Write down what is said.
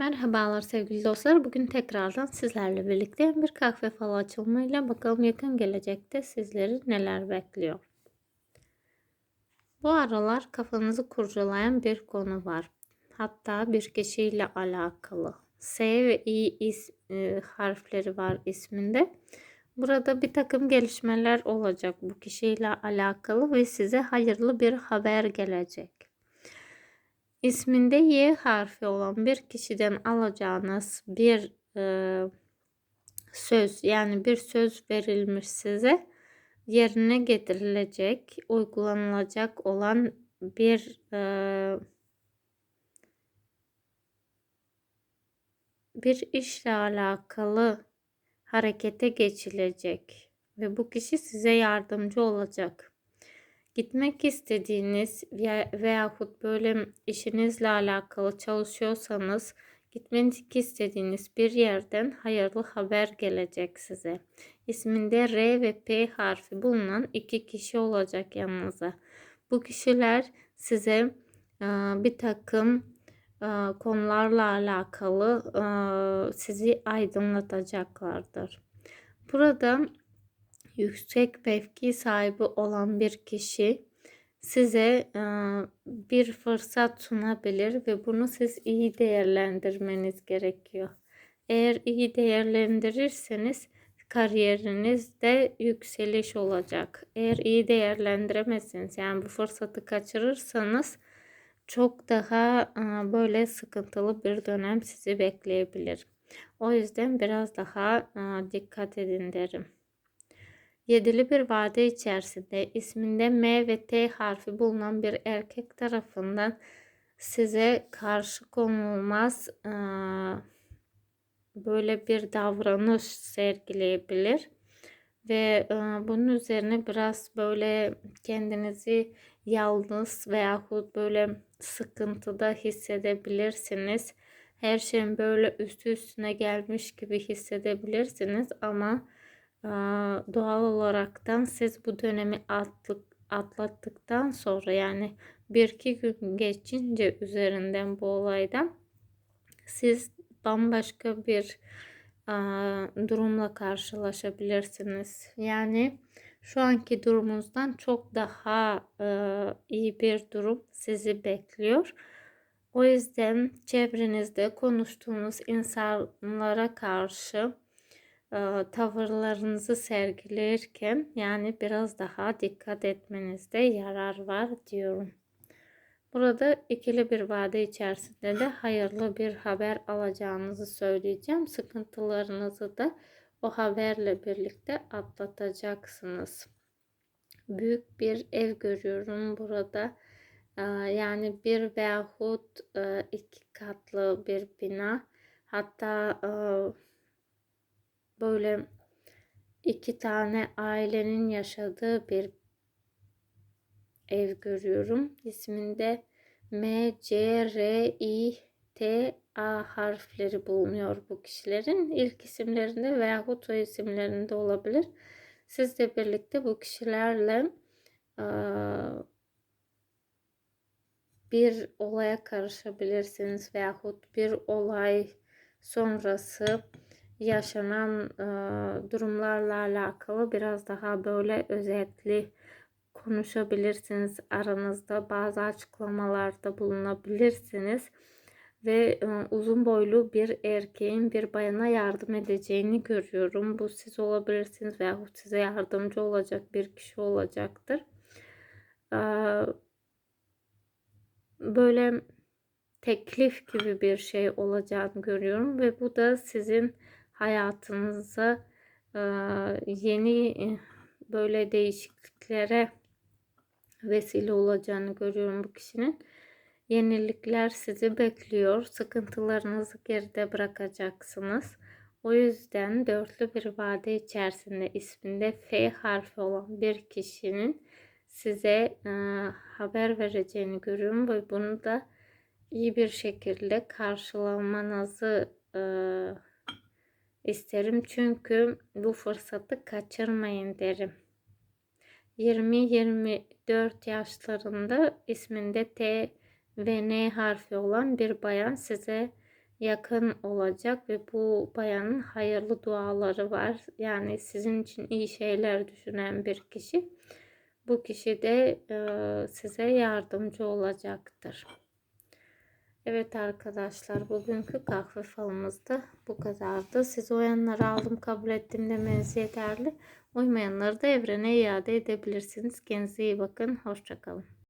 Merhabalar sevgili dostlar. Bugün tekrardan sizlerle birlikte bir kahve falı açılımıyla bakalım yakın gelecekte sizleri neler bekliyor. Bu aralar kafanızı kurcalayan bir konu var. Hatta bir kişiyle alakalı. S ve İ is, e, harfleri var isminde. Burada bir takım gelişmeler olacak bu kişiyle alakalı ve size hayırlı bir haber gelecek. İsminde Y harfi olan bir kişiden alacağınız bir e, söz yani bir söz verilmiş size yerine getirilecek, uygulanılacak olan bir e, bir işle alakalı harekete geçilecek ve bu kişi size yardımcı olacak gitmek istediğiniz veya, veyahut böyle işinizle alakalı çalışıyorsanız gitmek istediğiniz bir yerden hayırlı haber gelecek size. İsminde R ve P harfi bulunan iki kişi olacak yanınıza. Bu kişiler size bir takım konularla alakalı sizi aydınlatacaklardır. Burada yüksek mevki sahibi olan bir kişi size bir fırsat sunabilir ve bunu siz iyi değerlendirmeniz gerekiyor. Eğer iyi değerlendirirseniz kariyerinizde yükseliş olacak. Eğer iyi değerlendiremezseniz yani bu fırsatı kaçırırsanız çok daha böyle sıkıntılı bir dönem sizi bekleyebilir. O yüzden biraz daha dikkat edin derim. Yedili bir vade içerisinde isminde M ve T harfi bulunan bir erkek tarafından size karşı konulmaz böyle bir davranış sergileyebilir ve bunun üzerine biraz böyle kendinizi yalnız veyahut böyle sıkıntıda hissedebilirsiniz. Her şeyin böyle üstü üstüne gelmiş gibi hissedebilirsiniz ama doğal olaraktan siz bu dönemi atlık, atlattıktan sonra yani bir iki gün geçince üzerinden bu olaydan siz bambaşka bir durumla karşılaşabilirsiniz. Yani şu anki durumunuzdan çok daha iyi bir durum sizi bekliyor. O yüzden çevrenizde konuştuğunuz insanlara karşı tavırlarınızı sergilirken yani biraz daha dikkat etmenizde yarar var diyorum. Burada ikili bir vade içerisinde de hayırlı bir haber alacağınızı söyleyeceğim. Sıkıntılarınızı da o haberle birlikte atlatacaksınız. Büyük bir ev görüyorum burada. Yani bir veyahut iki katlı bir bina. Hatta böyle iki tane ailenin yaşadığı bir ev görüyorum. İsminde M, C, R, I, T, A harfleri bulunuyor bu kişilerin. İlk isimlerinde veyahut o isimlerinde olabilir. Siz de birlikte bu kişilerle bir olaya karışabilirsiniz veyahut bir olay sonrası yaşanan e, durumlarla alakalı biraz daha böyle özetli konuşabilirsiniz. Aranızda bazı açıklamalarda bulunabilirsiniz. Ve e, uzun boylu bir erkeğin bir bayana yardım edeceğini görüyorum. Bu siz olabilirsiniz veya size yardımcı olacak bir kişi olacaktır. E, böyle teklif gibi bir şey olacağını görüyorum ve bu da sizin hayatınıza yeni böyle değişikliklere vesile olacağını görüyorum bu kişinin. Yenilikler sizi bekliyor. Sıkıntılarınızı geride bırakacaksınız. O yüzden dörtlü bir vade içerisinde isminde F harfi olan bir kişinin size e, haber vereceğini görüyorum ve bunu da iyi bir şekilde karşılamanızı e, isterim. Çünkü bu fırsatı kaçırmayın derim. 20-24 yaşlarında isminde T ve N harfi olan bir bayan size yakın olacak ve bu bayanın hayırlı duaları var. Yani sizin için iyi şeyler düşünen bir kişi. Bu kişi de e, size yardımcı olacaktır. Evet arkadaşlar bugünkü kahve falımızda bu kadardı. Siz uyanları aldım kabul ettim demeniz yeterli. Uymayanları da evrene iade edebilirsiniz. Kendinize iyi bakın. Hoşçakalın.